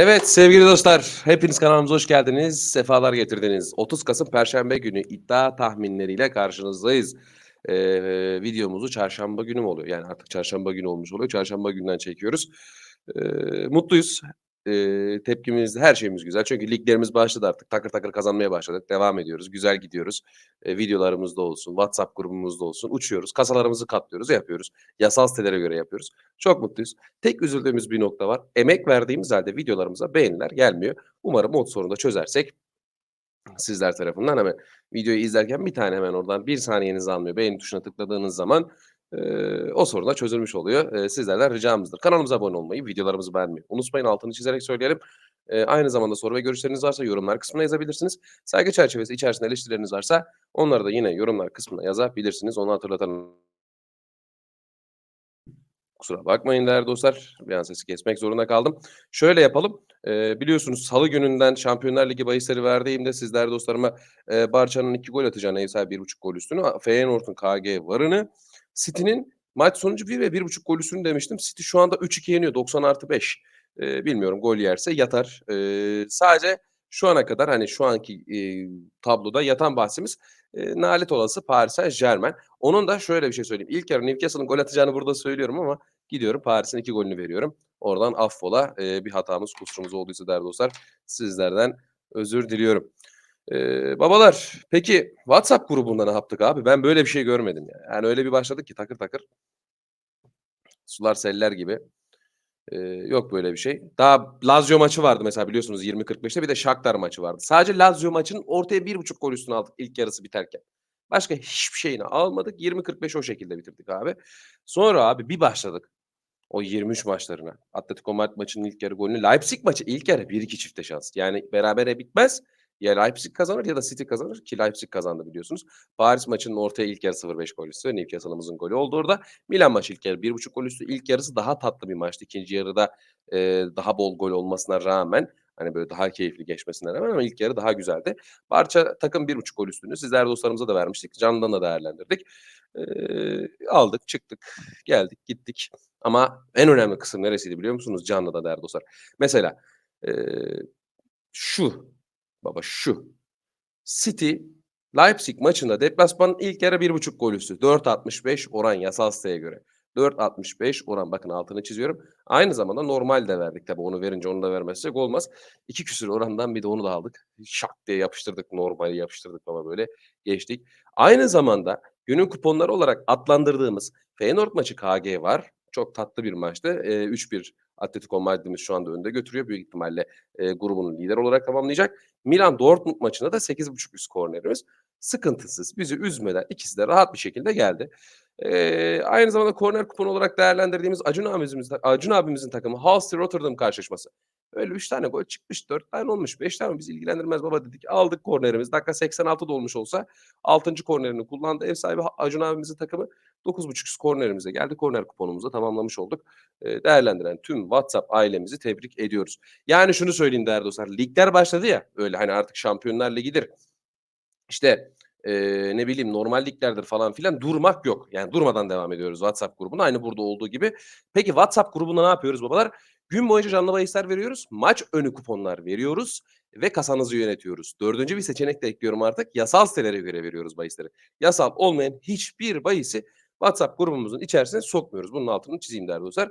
Evet sevgili dostlar, hepiniz kanalımıza hoş geldiniz, sefalar getirdiniz. 30 Kasım Perşembe günü iddia tahminleriyle karşınızdayız. Ee, videomuzu çarşamba günü mü oluyor? Yani artık çarşamba günü olmuş oluyor. Çarşamba günden çekiyoruz. Ee, mutluyuz. Ee, tepkimiz, her şeyimiz güzel. Çünkü liglerimiz başladı artık. Takır takır kazanmaya başladık. Devam ediyoruz. Güzel gidiyoruz. Ee, videolarımızda olsun, WhatsApp grubumuzda olsun. Uçuyoruz. Kasalarımızı katlıyoruz, yapıyoruz. Yasal sitelere göre yapıyoruz. Çok mutluyuz. Tek üzüldüğümüz bir nokta var. Emek verdiğimiz halde videolarımıza beğeniler gelmiyor. Umarım mod sorunu da çözersek sizler tarafından hemen videoyu izlerken bir tane hemen oradan bir saniyenizi almıyor. Beğeni tuşuna tıkladığınız zaman o sorun da çözülmüş oluyor. Eee, sizlerden ricamızdır. Kanalımıza abone olmayı, videolarımızı beğenmeyi unutmayın. Altını çizerek söyleyelim. Eee, aynı zamanda soru ve görüşleriniz varsa yorumlar kısmına yazabilirsiniz. Saygı çerçevesi içerisinde eleştirileriniz varsa onları da yine yorumlar kısmına yazabilirsiniz. Onu hatırlatalım. Kusura bakmayın değerli dostlar. Bir an sesi kesmek zorunda kaldım. Şöyle yapalım. Eee, biliyorsunuz salı gününden Şampiyonlar Ligi bahisleri verdiğimde sizler dostlarıma eee, Barça'nın 2 gol atacağını ev sahibi 1.5 gol üstünü, Feyenoord'un KG varını, City'nin maç sonucu 1 ve 1.5 gol üstünü demiştim. City şu anda 3-2 yeniyor. 90+5. Eee, bilmiyorum gol yerse yatar. Eee, sadece şu ana kadar hani şu anki eee, tabloda yatan bahsimiz eee, nalet olası Paris Saint-Germain. Onun da şöyle bir şey söyleyeyim. İlk yarı Newcastle'ın gol atacağını burada söylüyorum ama gidiyorum Paris'in 2 golünü veriyorum. Oradan affola. Eee, bir hatamız, kusurumuz olduysa değerli dostlar sizlerden özür diliyorum. Eee, babalar peki WhatsApp grubunda ne yaptık abi? Ben böyle bir şey görmedim ya. Yani öyle bir başladık ki takır takır. Sular seller gibi. Eee, yok böyle bir şey. Daha Lazio maçı vardı mesela biliyorsunuz 20.45'te bir de Shakhtar maçı vardı. Sadece Lazio maçının ortaya 1.5 gol üstüne aldık ilk yarısı biterken. Başka hiçbir şeyini almadık. 20.45 o şekilde bitirdik abi. Sonra abi bir başladık. O 23 maçlarına. Atletico Madrid maçının ilk yarı golünü. Leipzig maçı ilk yarı 1-2 çifte şans. Yani berabere bitmez. Ya Leipzig kazanır ya da City kazanır ki Leipzig kazandı biliyorsunuz. Paris maçının ortaya ilk yarı 0-5 gol üstü. Newcastle'ımızın golü oldu orada. Milan maçı ilk yarı 1.5 gol üstü. İlk yarısı daha tatlı bir maçtı. İkinci yarıda eee, daha bol gol olmasına rağmen hani böyle daha keyifli geçmesine rağmen ama ilk yarı daha güzeldi. Barça takım 1.5 gol üstünü. Sizler dostlarımıza da vermiştik. Canlı'dan da değerlendirdik. Eee, aldık, çıktık, geldik, gittik. Ama en önemli kısım neresiydi biliyor musunuz? Canlı'da değerli dostlar. Mesela eee, şu baba şu. City Leipzig maçında deplasmanın ilk yarı 1.5 gol üstü. 4.65 oran yasal siteye göre. 4.65 oran bakın altını çiziyorum. Aynı zamanda normal de verdik tabii onu verince onu da vermezsek olmaz. 2 küsür orandan bir de onu da aldık. Şak diye yapıştırdık normali yapıştırdık ama böyle geçtik. Aynı zamanda günün kuponları olarak adlandırdığımız Feyenoord maçı KG var. Çok tatlı bir maçtı. Eee, 3-1 Atletico Madrid'imiz şu anda önde götürüyor. Büyük ihtimalle eee, grubunun lideri olarak tamamlayacak. Milan Dortmund maçında da 8.5 üst kornerimiz sıkıntısız, bizi üzmeden ikisi de rahat bir şekilde geldi. Eee, aynı zamanda korner kuponu olarak değerlendirdiğimiz Acun abimizin, Acun abimizin takımı Hull City Rotterdam karşılaşması. Öyle 3 tane gol çıkmış, 4 tane olmuş, 5 tane bizi ilgilendirmez baba dedik. Aldık kornerimiz. Dakika 86 dolmuş olsa 6. kornerini kullandı. Ev sahibi Acun abimizin takımı 9.5 üst kornerimize geldi. Korner kuponumuzu tamamlamış olduk. Eee, değerlendiren tüm WhatsApp ailemizi tebrik ediyoruz. Yani şunu söyleyeyim değerli dostlar. Ligler başladı ya öyle hani artık Şampiyonlar Ligi'dir. İşte eee, ne bileyim normal liglerdir falan filan durmak yok. Yani durmadan devam ediyoruz WhatsApp grubuna aynı burada olduğu gibi. Peki WhatsApp grubunda ne yapıyoruz babalar? Gün boyunca canlı bahisler veriyoruz. Maç önü kuponlar veriyoruz ve kasanızı yönetiyoruz. Dördüncü bir seçenek de ekliyorum artık. Yasal sitelere göre veriyoruz bahisleri. Yasal olmayan hiçbir bahisi WhatsApp grubumuzun içerisine sokmuyoruz. Bunun altını çizeyim değerli dostlar.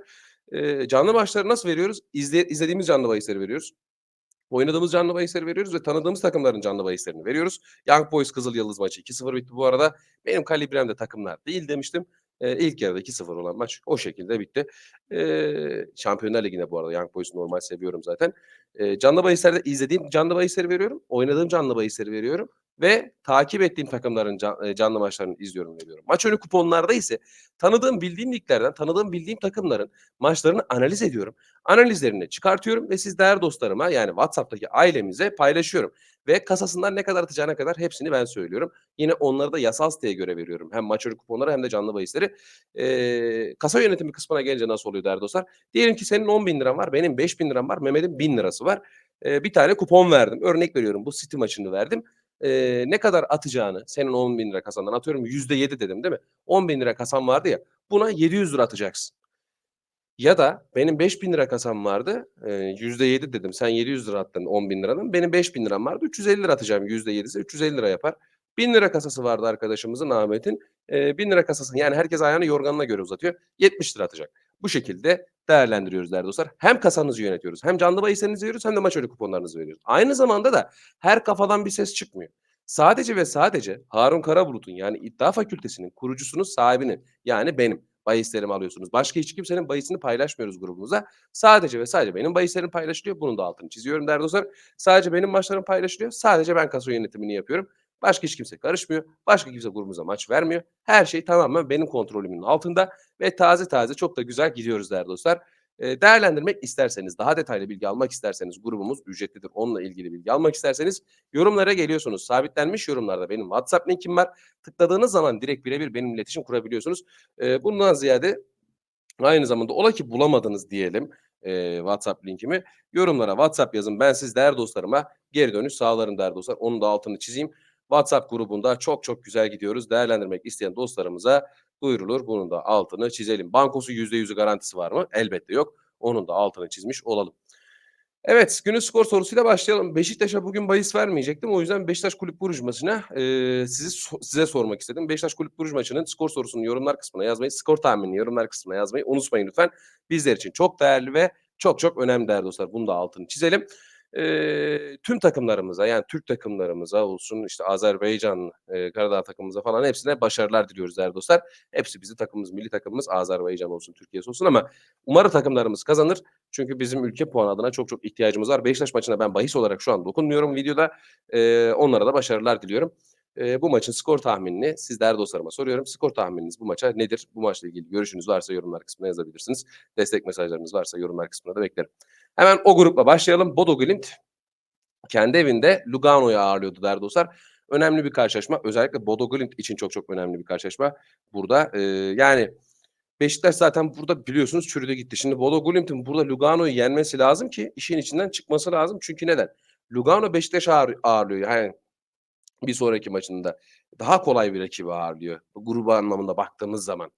Eee, canlı maçları nasıl veriyoruz? İzle, izlediğimiz canlı bahisleri veriyoruz. Oynadığımız canlı bahisleri veriyoruz ve tanıdığımız takımların canlı bahislerini veriyoruz. Young Boys Kızıl Yıldız maçı 2-0 bitti bu arada. Benim kalibremde takımlar değil demiştim. Eee, ilk yarıda 2-0 olan maç o şekilde bitti. Eee, Şampiyonlar Ligi'nde bu arada Young Boys'u normal seviyorum zaten. Eee, canlı bahislerde izlediğim canlı bahisleri veriyorum. Oynadığım canlı bahisleri veriyorum ve takip ettiğim takımların eee, canlı maçlarını izliyorum veriyorum. Maç önü kuponlarda ise tanıdığım bildiğim liglerden tanıdığım bildiğim takımların maçlarını analiz ediyorum. Analizlerini çıkartıyorum ve siz değerli dostlarıma yani WhatsApp'taki ailemize paylaşıyorum. Ve kasasından ne kadar atacağına kadar hepsini ben söylüyorum. Yine onları da yasal siteye göre veriyorum. Hem maç önü kuponları hem de canlı bahisleri. Eee, kasa yönetimi kısmına gelince nasıl oluyor değerli dostlar? Diyelim ki senin 10.000 liran var, benim 5.000 liram var, Mehmet'in 1000 lirası var. Eee, bir tane kupon verdim. Örnek veriyorum bu City maçını verdim. Eee, ne kadar atacağını senin 10.000 lira kasandan atıyorum %7 dedim değil mi? 10.000 lira kasan vardı ya buna 700 lira atacaksın. Ya da benim ₺5.000 kasam vardı. Eee, %7 dedim. Sen ₺700 attın ₺10.000'dan. Benim ₹5.000 vardı. %350 atacağım. %7'si £350 yapar. ₺1.000 kasası vardı arkadaşımızın, Ahmet'in. Eee, £1.000 kasası yani herkes ayağını yorganına göre uzatıyor. ₹70 atacak. Bu şekilde değerlendiriyoruz değerli dostlar. Hem kasanızı yönetiyoruz, hem canlı bahislerinizi veriyoruz, hem de maç önü kuponlarınızı veriyoruz. Aynı zamanda da her kafadan bir ses çıkmıyor. Sadece ve sadece Harun Karabulut'un yani İddia Fakültesi'nin kurucusunun, sahibinin yani benim bahislerimi alıyorsunuz. Başka hiç kimsenin bahisini paylaşmıyoruz grubumuza. Sadece ve sadece benim bahislerim paylaşılıyor. Bunun da altını çiziyorum değerli dostlar. Sadece benim maçlarım paylaşılıyor. Sadece ben kasa yönetimini yapıyorum. Başka hiç kimse karışmıyor. Başka kimse grubumuza maç vermiyor. Her şey tamamen benim kontrolümün altında ve taze taze çok da güzel gidiyoruz değerli dostlar. Eee, değerlendirmek isterseniz, daha detaylı bilgi almak isterseniz grubumuz ücretlidir. Onunla ilgili bilgi almak isterseniz yorumlara geliyorsunuz. Sabitlenmiş yorumlarda benim WhatsApp linkim var. Tıkladığınız zaman direkt birebir benimle iletişim kurabiliyorsunuz. Eee, bundan ziyade aynı zamanda ola ki bulamadınız diyelim, eee, WhatsApp linkimi. Yorumlara WhatsApp yazın. Ben siz değerli dostlarıma geri dönüş sağlarım değerli dostlar. Onun da altını çizeyim. WhatsApp grubunda çok çok güzel gidiyoruz. Değerlendirmek isteyen dostlarımıza duyurulur. Bunun da altını çizelim. Bankosu %100'ü garantisi var mı? Elbette yok. Onun da altını çizmiş olalım. Evet, günün skor sorusuyla başlayalım. Beşiktaş'a bugün bahis vermeyecektim. O yüzden Beşiktaş Kulüp Bruj maçına, eee, sizi size sormak istedim. Beşiktaş Kulüp Bruj maçının skor sorusunu yorumlar kısmına yazmayı, skor tahminini yorumlar kısmına yazmayı unutmayın lütfen. Bizler için çok değerli ve çok çok önemli değerli dostlar. Bunun da altını çizelim. Eee, tüm takımlarımıza yani Türk takımlarımıza olsun, işte Azerbaycan, eee, Karadağ takımımıza falan hepsine başarılar diliyoruz değerli dostlar. Hepsi bizim takımımız, milli takımımız Azerbaycan olsun, Türkiye'si olsun ama umarım takımlarımız kazanır. Çünkü bizim ülke puanı adına çok çok ihtiyacımız var. Beşiktaş maçına ben bahis olarak şu an dokunmuyorum videoda. Eee, onlara da başarılar diliyorum. Eee, bu maçın skor tahminini siz değerli dostlarıma soruyorum. Skor tahmininiz bu maça nedir? Bu maçla ilgili görüşünüz varsa yorumlar kısmına yazabilirsiniz. Destek mesajlarınız varsa yorumlar kısmına da beklerim. Hemen o grupla başlayalım. Bodo Glimt kendi evinde Lugano'yu ağırlıyordu değerli dostlar. Önemli bir karşılaşma. Özellikle Bodo Glimt için çok çok önemli bir karşılaşma. Burada, eee, yani Beşiktaş zaten burada biliyorsunuz çürüdü gitti. Şimdi Bodo Glimt'in burada Lugano'yu yenmesi lazım ki işin içinden çıkması lazım. Çünkü neden? Lugano Beşiktaş'ı ağır ağırlıyor. Yani bir sonraki maçında daha kolay bir rakibi ağırlıyor. Grubu anlamında baktığımız zaman.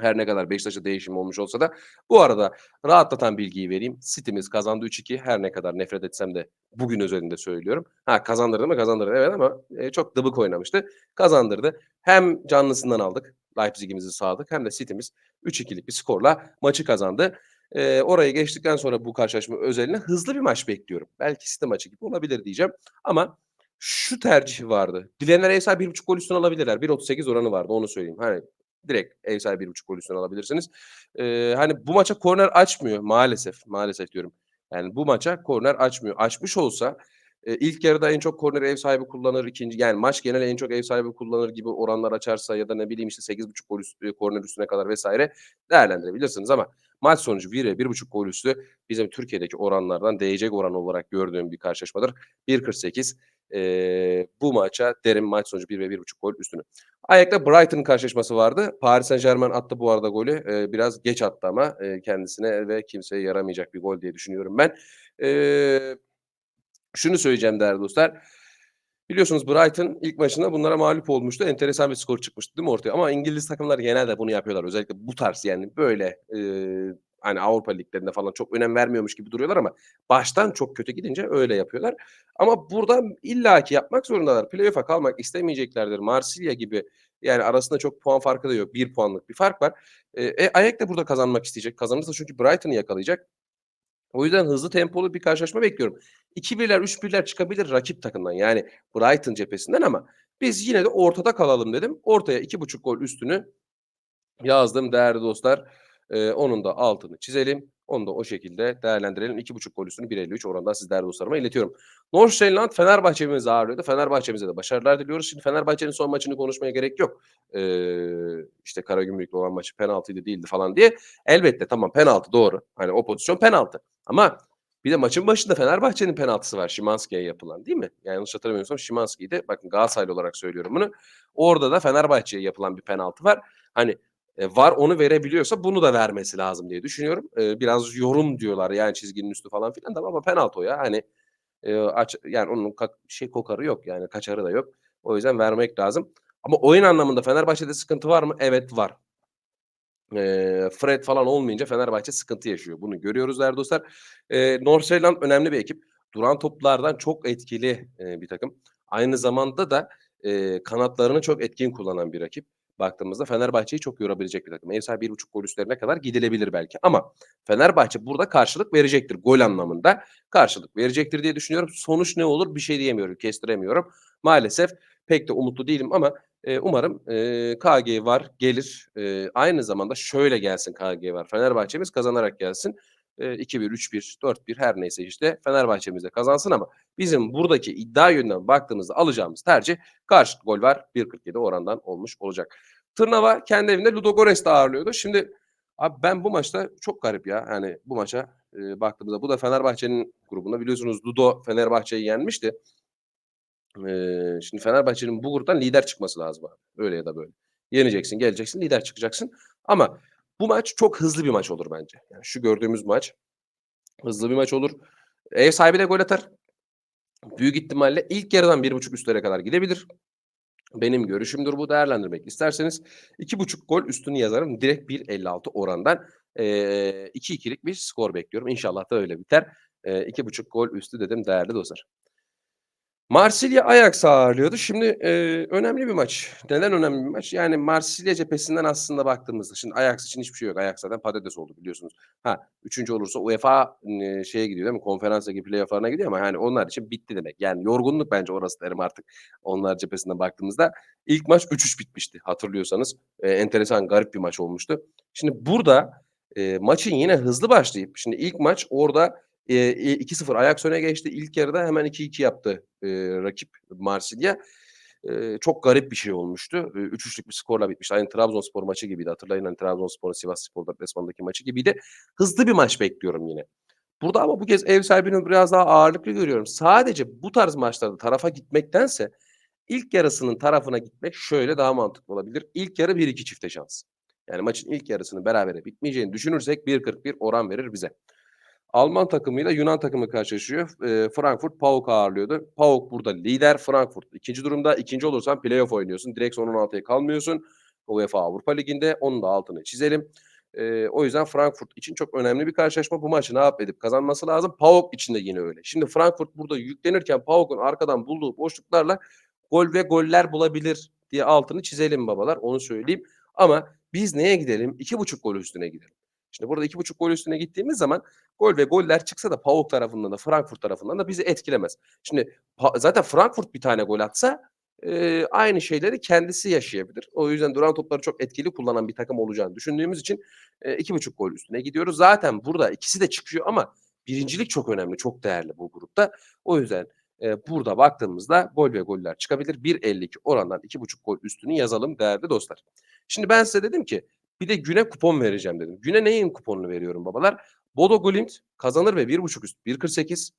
Her ne kadar Beşiktaş'a değişim olmuş olsa da. Bu arada rahatlatan bilgiyi vereyim. City'miz kazandı 3-2. Her ne kadar nefret etsem de bugün özelinde söylüyorum. Ha kazandırdı mı? Kazandırdı evet ama, eee, çok dıbık oynamıştı. Kazandırdı. Hem canlısından aldık, Leipzig'imizi sağladık hem de City'miz 3-2'lik bir skorla maçı kazandı. Eee, orayı geçtikten sonra bu karşılaşma özelinde hızlı bir maç bekliyorum. Belki City maçı gibi olabilir diyeceğim ama şu tercih vardı. Dileyenler ev sahibi 1.5 gol üstüne alabilirler. 1.38 oranı vardı onu söyleyeyim. Hani direkt ev sahibi 1.5 gol üstüne alabilirsiniz. Eee, hani bu maça korner açmıyor maalesef, maalesef diyorum. Yani bu maça korner açmıyor. Açmış olsa, eee, ilk yarıda en çok korneri ev sahibi kullanır, 2'nci yani maç geneli en çok ev sahibi kullanır gibi oranlar açarsa ya da ne bileyim işte 8.5 gol üstü, korner üstüne kadar vs. değerlendirebilirsiniz ama maç sonucu 1'e 1.5 gol üstü bizim Türkiye'deki oranlardan değecek oran olarak gördüğüm bir karşılaşmadır. 1.48 eee, bu maça derim maç sonucu 1 ve 1.5 gol üstünü. Ajax'la Brighton karşılaşması vardı. Paris Saint-Germain attı bu arada golü. Eee, biraz geç attı ama, eee, kendisine ve kimseye yaramayacak bir gol diye düşünüyorum ben. Eee, şunu söyleyeceğim değerli dostlar. Biliyorsunuz Brighton ilk maçında bunlara mağlup olmuştu. Enteresan bir skor çıkmıştı değil mi ortaya? Ama İngiliz takımları genelde bunu yapıyorlar. Özellikle bu tarz yani böyle, eee, hani Avrupa liglerinde falan çok önem vermiyormuş gibi duruyorlar ama baştan çok kötü gidince öyle yapıyorlar. Ama burada illaki yapmak zorundalar. Playoff'a kalmak istemeyeceklerdir. Marsilya gibi yani arasında çok puan farkı da yok. 1 puanlık bir fark var. E, Ajax da burada kazanmak isteyecek. Kazanırsa çünkü Brighton'ı yakalayacak. O yüzden hızlı tempolu bir karşılaşma bekliyorum. 2-1'ler, 3-1'ler çıkabilir rakip takımdan yani Brighton cephesinden ama biz yine de ortada kalalım dedim. Ortaya 2.5 gol üstünü yazdım değerli dostlar. Eee, onun da altını çizelim. Onu da o şekilde değerlendirelim. 2.5 gol üstünü 1.53 orandan siz değerli dostlarıma iletiyorum. Nordsjælland Fenerbahçe'mizi ağırlıyordu. Fenerbahçe'mize de başarılar diliyoruz. Şimdi Fenerbahçe'nin son maçını konuşmaya gerek yok. Eee, işte Karagümrük'le olan maçı penaltıydı, değildi falan diye. Elbette tamam penaltı doğru. Hani o pozisyon penaltı. Ama bir de maçın başında Fenerbahçe'nin penaltısı var Szymański'ye yapılan değil mi? Yani yanlış hatırlamıyorsam Szymański'ydi. Bakın Galatasaraylı olarak söylüyorum bunu. Orada da Fenerbahçe'ye yapılan bir penaltı var. Hani, VAR onu verebiliyorsa bunu da vermesi lazım diye düşünüyorum. Eee, biraz yorum diyorlar yani çizginin üstü falan filan da ama penaltı o ya. Hani, eee, aç yani onun ka şey kokarı yok yani kaçarı da yok. O yüzden vermek lazım. Ama oyun anlamında Fenerbahçe'de sıkıntı var mı? Evet var. Fred falan olmayınca Fenerbahçe sıkıntı yaşıyor. Bunu görüyoruz değerli dostlar. Eee, Nordsjælland önemli bir ekip. Duran toplardan çok etkili, bir takım. Aynı zamanda da, kanatlarını çok etkin kullanan bir rakip. Baktığımızda Fenerbahçe'yi çok yorabilecek bir takım. Ev sahibi 1.5 gol üstlerine kadar gidilebilir belki ama Fenerbahçe burada karşılık verecektir. Gol anlamında karşılık verecektir diye düşünüyorum. Sonuç ne olur bir şey diyemiyorum, kestiremiyorum. Maalesef pek de umutlu değilim ama, eee, umarım, eee, KG var, gelir. Eee, aynı zamanda şöyle gelsin KG var. Fenerbahçe'miz kazanarak gelsin. Eee, 2-1, 3-1, 4-1 her neyse işte Fenerbahçe'miz de kazansın ama bizim buradaki iddia yönünden baktığımızda alacağımız tercih karşılıklı gol var. 1.47 orandan olmuş olacak. Tırnava kendi evinde Ludogorets'te ağırlıyordu. Şimdi abi ben bu maçta çok garip ya. Yani bu maça, eee, baktığımızda bu da Fenerbahçe'nin grubunda biliyorsunuz Ludo Fenerbahçe'yi yenmişti. Eee, şimdi Fenerbahçe'nin bu gruptan lider çıkması lazım abi. Öyle ya da böyle. Yeneceksin, geleceksin, lider çıkacaksın. Ama bu maç çok hızlı bir maç olur bence. Yani şu gördüğümüz maç hızlı bir maç olur. Ev sahibi de gol atar. Büyük ihtimalle ilk yarıdan 1.5 üstlere kadar gidebilir. Benim görüşümdür bu. Değerlendirmek isterseniz 2.5 gol üstünü yazarım. Direkt 1.56 orandan. Eee, 2-2'lik bir skor bekliyorum. İnşallah da öyle biter. Eee, 2.5 gol üstü dedim değerli dostlar. Marsilya Ajax'ı ağırlıyordu. Şimdi, eee, önemli bir maç. Neden önemli bir maç? Yani Marsilya cephesinden aslında baktığımızda şimdi Ajax için hiçbir şey yok. Ajax zaten patates oldu biliyorsunuz. Ha, 3. olursa UEFA, eee, şeye gidiyor değil mi? Konferans Ligi playoff'larına gidiyor ama yani onlar için bitti demek. Yani yorgunluk bence orası derim artık onlar cephesinden baktığımızda. İlk maç 3-3 bitmişti hatırlıyorsanız. Eee, enteresan, garip bir maç olmuştu. Şimdi burada, eee, maçın yine hızlı başlayıp şimdi ilk maç orada, eee, i 2-0 Ajax öne geçti. İlk yarıda hemen 2-2 yaptı, eee, rakip Marsilya. Eee, çok garip bir şey olmuştu. Eee, 3-3'lük bir skorla bitmişti. Aynı Trabzonspor maçı gibiydi. Hatırlayın hani Trabzonspor'un Sivasspor deplasmanındaki maçı gibiydi. Hızlı bir maç bekliyorum yine. Burada ama bu kez ev sahibini biraz daha ağırlıklı görüyorum. Sadece bu tarz maçlarda tarafa gitmektense ilk yarısının tarafına gitmek şöyle daha mantıklı olabilir. İlk yarı 1-2 çifte şans. Yani maçın ilk yarısının berabere bitmeyeceğini düşünürsek 1.41 oran verir bize. Alman takımıyla Yunan takımı karşılaşıyor. Eee, Frankfurt PAOK ağırlıyordu. PAOK burada lider. Frankfurt 2. durumda. 2. olursan playoff oynuyorsun. Direkt son 16'ya kalmıyorsun. UEFA Avrupa Ligi'nde. Onun da altını çizelim. Eee, o yüzden Frankfurt için çok önemli bir karşılaşma. Bu maçı ne yap edip kazanması lazım. PAOK için de yine öyle. Şimdi Frankfurt burada yüklenirken PAOK'un arkadan bulduğu boşluklarla gol ve goller bulabilir diye altını çizelim babalar. Onu söyleyeyim. Ama biz neye gidelim? 2.5 gol üstüne gidelim. Şimdi burada 2.5 gol üstüne gittiğimiz zaman gol ve goller çıksa da PAOK tarafından da Frankfurt tarafından da bizi etkilemez. Şimdi zaten Frankfurt bir tane gol atsa, eee, aynı şeyleri kendisi yaşayabilir. O yüzden duran topları çok etkili kullanan bir takım olacağını düşündüğümüz için, eee, 2.5 gol üstüne gidiyoruz. Zaten burada ikisi de çıkıyor ama birincilik çok önemli, çok değerli bu grupta. O yüzden, eee, burada baktığımızda gol ve goller çıkabilir. 1.52 orandan 2.5 gol üstünü yazalım değerli dostlar. Şimdi ben size dedim ki bir de güne kupon vereceğim dedim. Güne neyin kuponunu veriyorum babalar? Bodo Glimt kazanır ve 1.5 üst 1.48.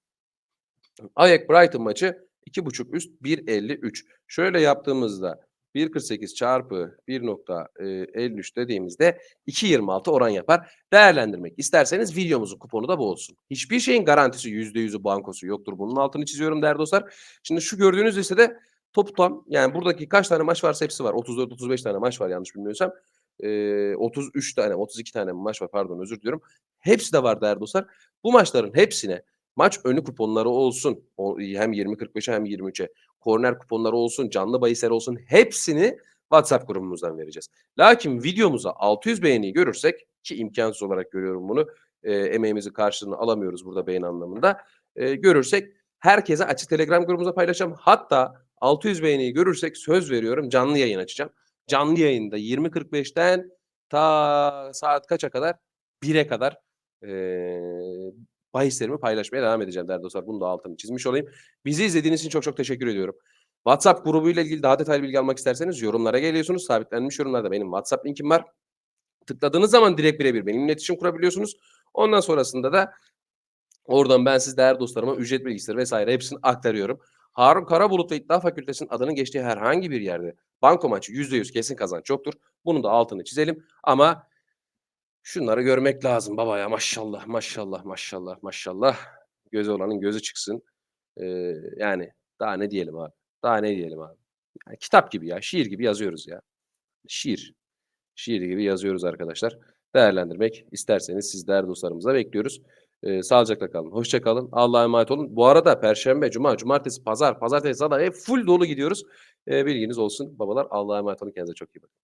Ajax Brighton maçı 2.5 üst 1.53. Şöyle yaptığımızda 1.48 çarpı 1.53 dediğimizde 2.26 oran yapar. Değerlendirmek isterseniz videomuzun kuponu da bu olsun. Hiçbir şeyin garantisi %100'ü bankosu yoktur. Bunun altını çiziyorum değerli dostlar. Şimdi şu gördüğünüz listede toplam yani buradaki kaç tane maç varsa hepsi var. 34-35 tane maç var yanlış bilmiyorsam. Eee, 33 tane 32 tane maç var pardon özür diliyorum. Hepsi de var değerli dostlar. Bu maçların hepsine maç önü kuponları olsun. Hem 20.45'e hem 23'e korner kuponları olsun, canlı bahisler olsun hepsini WhatsApp grubumuzdan vereceğiz. Lakin videomuza 600 beğeni görürsek ki imkansız olarak görüyorum bunu. Eee, emeğimizin karşılığını alamıyoruz burada beğeni anlamında. Eee, görürsek herkese açık Telegram grubumuza paylaşacağım. Hatta 600 beğeniyi görürsek söz veriyorum canlı yayın açacağım. Canlı yayında 20.45'ten ta saat kaça kadar? 1'e kadar, eee, bahislerimi paylaşmaya devam edeceğim değerli dostlar. Bunun da altını çizmiş olayım. Bizi izlediğiniz için çok çok teşekkür ediyorum. WhatsApp grubuyla ilgili daha detaylı bilgi almak isterseniz yorumlara geliyorsunuz. Sabitlenmiş yorumlarda benim WhatsApp linkim var. Tıkladığınız zaman direkt birebir benimle iletişim kurabiliyorsunuz. Ondan sonrasında da oradan ben siz değerli dostlarıma ücret bilgisleri vesaire hepsini aktarıyorum. Harun Karabulut ve İddia Fakültesi'nin adının geçtiği herhangi bir yerde Banko maçı %100 kesin kazanç yoktur. Bunun da altını çizelim. Ama şunları görmek lazım baba ya maşallah maşallah maşallah maşallah. Gözü olanın gözü çıksın. Ee, yani daha ne diyelim abi. Daha ne diyelim abi. Yani kitap gibi ya şiir gibi yazıyoruz ya. Şiir. Şiir gibi yazıyoruz arkadaşlar. Değerlendirmek isterseniz siz değerli dostlarımıza bekliyoruz. Ee, sağlıcakla kalın. Hoşça kalın. Allah'a emanet olun. Bu arada perşembe, cuma, cumartesi, pazar, pazartesi, salı hep full dolu gidiyoruz. E, bilginiz olsun babalar. Allah'a emanet olun. Kendinize çok iyi bakın.